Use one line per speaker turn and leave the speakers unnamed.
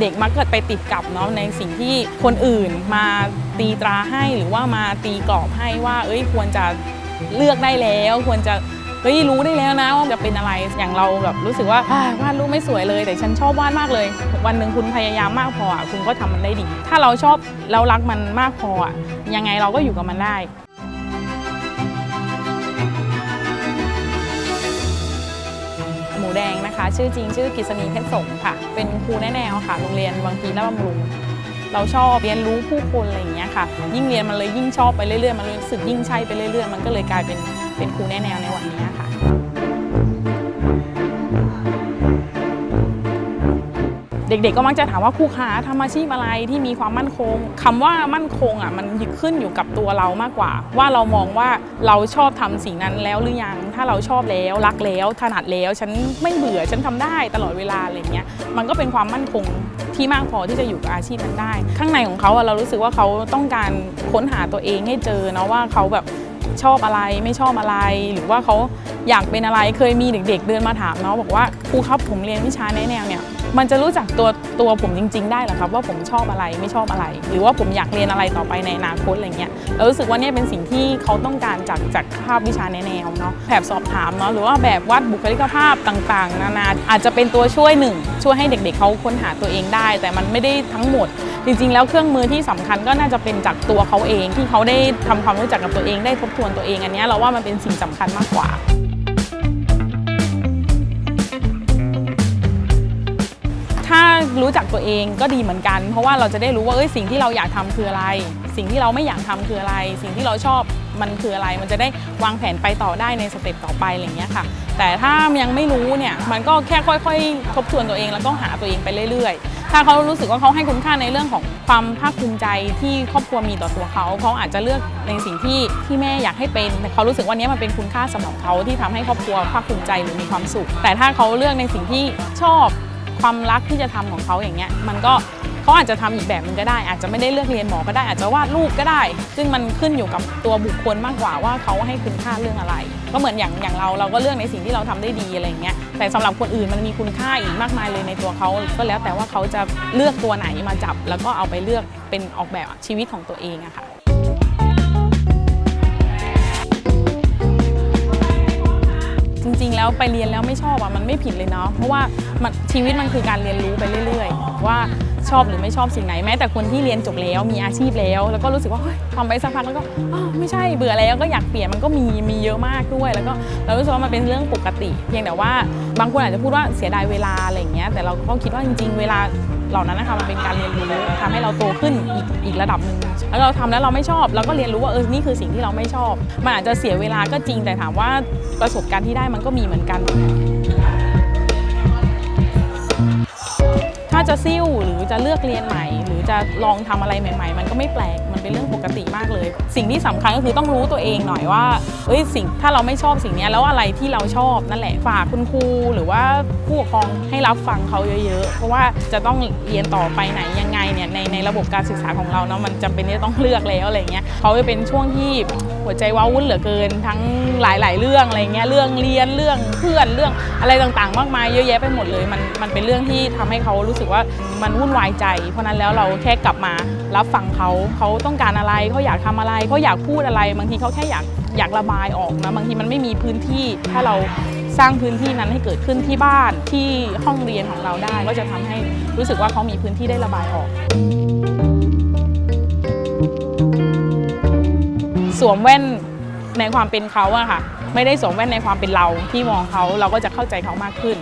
เด็กมักเกิดไปติดกับเนาะในสิ่งที่คนอื่นมาตีตราให้หรือว่ามาตีกรอบให้ว่า เอ้ยควรจะเลือกได้แล้ว ควรจะเฮ้ยรู้ได้แล้วนะว่าจะเป็นอะไรอย่างเราแบบรู้สึกว่าอ่าวาดรูปไม่สวยเลย แต่ฉันชอบวาดมากเลย วันหนึ่งคุณพยายามมากพอคุณก็ทำมันได้ดี ถ้าเราชอบแล้วรักมันมากพออะยังไงเราก็อยู่กับมันได้ หมูแดงนะคะ ชื่อจริงชื่อกฤษณีเพชรสงค่ะ เป็นครูแนแนวค่ะโรงเรียนบางพีและบำรุงเราชอบเรียนรู้ผู้คนอะไรอย่างเงี้ยค่ะ ยิ่งเรียนมันเลยยิ่งชอบไปเรื่อยๆมันเลยรู้สึกยิ่งใช่ไปเรื่อยๆ มันก็เลยกลายเป็นเป็นครูแนแนวในวันนี้ค่ะ เด็กๆ ก็มักจะถามว่าครูคะทำอาชีพอะไรที่มีความมั่นคงคำว่ามั่นคงอะมันขึ้นอยู่กับตัวเรามากกว่า ว่าเรามองว่าเราชอบทำสิ่งนั้นแล้วหรือยัง ถ้าเราชอบแล้วรักแล้วถนัดแล้วฉันไม่เบื่อฉันทำได้ตลอดเวลาอะไรเงี้ยมันก็เป็นความมั่นคงที่มากพอที่จะอยู่กับอาชีพนั้นได้ ข้างในของเขาอะเรารู้สึกว่าเขาต้องการค้นหาตัวเองให้เจอเนาะว่าเขาแบบชอบอะไรไม่ชอบอะไร หรือว่าเขาอยากเป็นอะไรเคยมีเด็ก ๆ เดินมาถามเนาะบอกว่าครูครับผมเรียนวิชาแนแนวเนี่ย มันจะรู้จักตัวตัวผมจริง ๆ ได้เหรอครับว่าผมชอบอะไรไม่ชอบอะไร หรือว่าผมอยากเรียนอะไรต่อไปในอนาคตอะไรเงี้ยเรารู้สึกว่าเนี่ยเป็นสิ่งที่เขาต้องการจากจากภาพวิชาแนวเนาะแบบสอบถามเนาะหรือว่าแบบวัดบุคลิกภาพต่างๆ นานาอาจจะเป็นตัวช่วยหนึ่งช่วยให้เด็กๆเขาค้นหาตัวเองได้ แต่มันไม่ได้ทั้งหมด จริง ๆ แล้วเครื่องมือที่สำคัญก็น่าจะเป็นจากตัวเขาเองที่เขาได้ทำความรู้จักกับตัวเองได้ทบทวนตัวเองอันนี้เราว่ามันเป็นสิ่งสำคัญมากกว่า รู้จักตัวเองก็ดีเหมือนกัน เพราะว่าเราจะได้รู้ว่าเอ้ยสิ่งที่เราอยากทำคืออะไร สิ่งที่เราไม่อยากทำคืออะไร สิ่งที่เราชอบมันคืออะไร มันจะได้วางแผนไปต่อได้ในสเต็ปต่อไปอะไรอย่างเงี้ยค่ะ แต่ถ้ายังไม่รู้เนี่ยมันก็แค่ค่อยๆ ทบทวนตัวเองแล้วก็หาตัวเองไปเรื่อย ๆ ถ้าเขารู้สึกว่าเขาให้คุณค่าในเรื่องของความภาคภูมิใจที่ครอบครัวมีต่อตัวเขาเขาอาจจะเลือกในสิ่งที่ที่แม่อยากให้เป็นแต่เขารู้สึกว่านี้มันเป็นคุณค่าสำหรับเขาที่ทำให้ครอบครัวภาคภูมิใจหรือมีความสุข แต่ถ้าเขาเลือกในสิ่งที่ชอบ ความรักที่จะทำของเขาอย่างเงี้ยมันก็เขาอาจจะทำอีกแบบหนึงก็ได้ อาจจะไม่ได้เลือกเรียนหมอก็ได้ อาจจะวาดรูปก็ได้ ซึ่งมันขึ้นอยู่กับตัวบุคคลมากกว่าว่าเขาให้คุณค่าเรื่องอะไร ก็เหมือนอย่างอย่างเราเราก็เลือกในสิ่งที่เราทำได้ดีอะไรเงี้ยแต่สำหรับคนอื่นมันมีคุณค่าอีกมากมายเลยในตัวเขาก็แล้วแต่ว่าเขาจะเลือกตัวไหนมาจับ แล้วก็เอาไปเลือกเป็นออกแบบชีวิตของตัวเองอะค่ะ จริง ๆ แล้วไปเรียนแล้วไม่ชอบอะมันไม่ผิดเลยเนาะเพราะว่าชีวิตมันคือการเรียนรู้ไปเรื่อย ๆ ว่าชอบหรือไม่ชอบสิ่งไหนแม้แต่คนที่เรียนจบแล้วมีอาชีพแล้ว แล้วก็รู้สึกว่าเฮ้ยทำไปสักพักแล้วก็ไม่ใช่เบื่อแล้วก็อยากเปลี่ยนมันก็มีมีเยอะมากด้วย แล้วก็เรารู้สึกว่ามันเป็นเรื่องปกติ เพียงแต่ว่าบางคนอาจจะพูดว่าเสียดายเวลาอะไรอย่างเงี้ยแต่เราก็คิดว่าจริง ๆ เวลาเหล่านั้นนะคะมันเป็นการเรียนรู้ทำให้เราโตขึ้นอีกอีกระดับหนึ่งแล้วเราทำแล้วเราไม่ชอบเราก็เรียนรู้ว่าเออนี่คือสิ่งที่เราไม่ชอบ มันอาจจะเสียเวลาก็จริงแต่ถามว่าประสบการณ์ที่ได้มันก็มีเหมือนกัน ถ้าจะซิ่วหรือจะเลือกเรียนใหม่ หรือจะลองทำอะไรใหม่ ๆ มันก็ไม่แปลกมันเป็นเรื่องปกติมากเลย สิ่งที่สำคัญก็คือต้องรู้ตัวเองหน่อยว่าเอ้ยสิ่งถ้าเราไม่ชอบสิ่งนี้แล้วอะไรที่เราชอบนั่นแหละฝากคุณครูหรือว่าผู้ปกครองให้รับฟังเขาเยอะๆ เพราะว่าจะต้องเรียนต่อไปไหนยังไงเนี่ยในในระบบการศึกษาของเราเนาะมันจำเป็นที่จะต้องเลือกแล้วอะไรเงี้ยเขาจะเป็นช่วงที่ หัวใจว้าวุ่นเหลือเกิน ทั้งหลายๆ เรื่องอะไรเงี้ยเรื่องเรียนเรื่องเพื่อนเรื่องอะไรต่างๆ มากมายเยอะแยะไปหมดเลยมันมันเป็นเรื่องที่ทำให้เขารู้สึกว่ามันวุ่นวายใจ เพราะนั้นแล้วเราแค่กลับมารับฟังเขาเขาต้องการอะไรเขาอยากทำอะไรเขาอยากพูดอะไร บางทีเขาแค่อยากอยากระบายออกนะบางทีมันไม่มีพื้นที่ถ้าเราสร้างพื้นที่นั้นให้เกิดขึ้นที่บ้านที่ห้องเรียนของเราได้ ก็จะทำให้รู้สึกว่าเขามีพื้นที่ได้ระบายออก วมแว่นในความเป็นเขาอะค่ะ ไม่ได้สวมแว่นในความเป็นเราที่มองเขาเราก็จะเข้าใจเขามากขึ้น